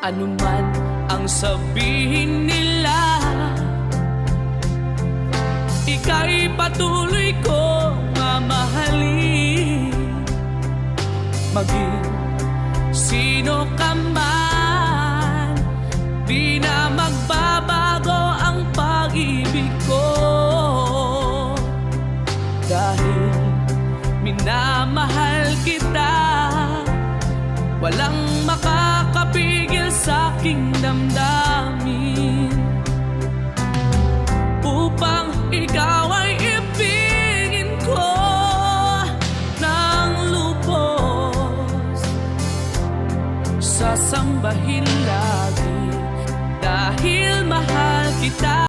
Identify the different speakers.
Speaker 1: Ano man ang sabihin nila. Ika'y patuloy ko mamahalin. Maging sino ka man Di na magbabago ang pag-ibig ko. Dahil minamahal kita Walang makakapigil sa aking damdamin. Upang ikaw ay ibigin ko ng lubos. Sasambahin lagi dahil mahal kita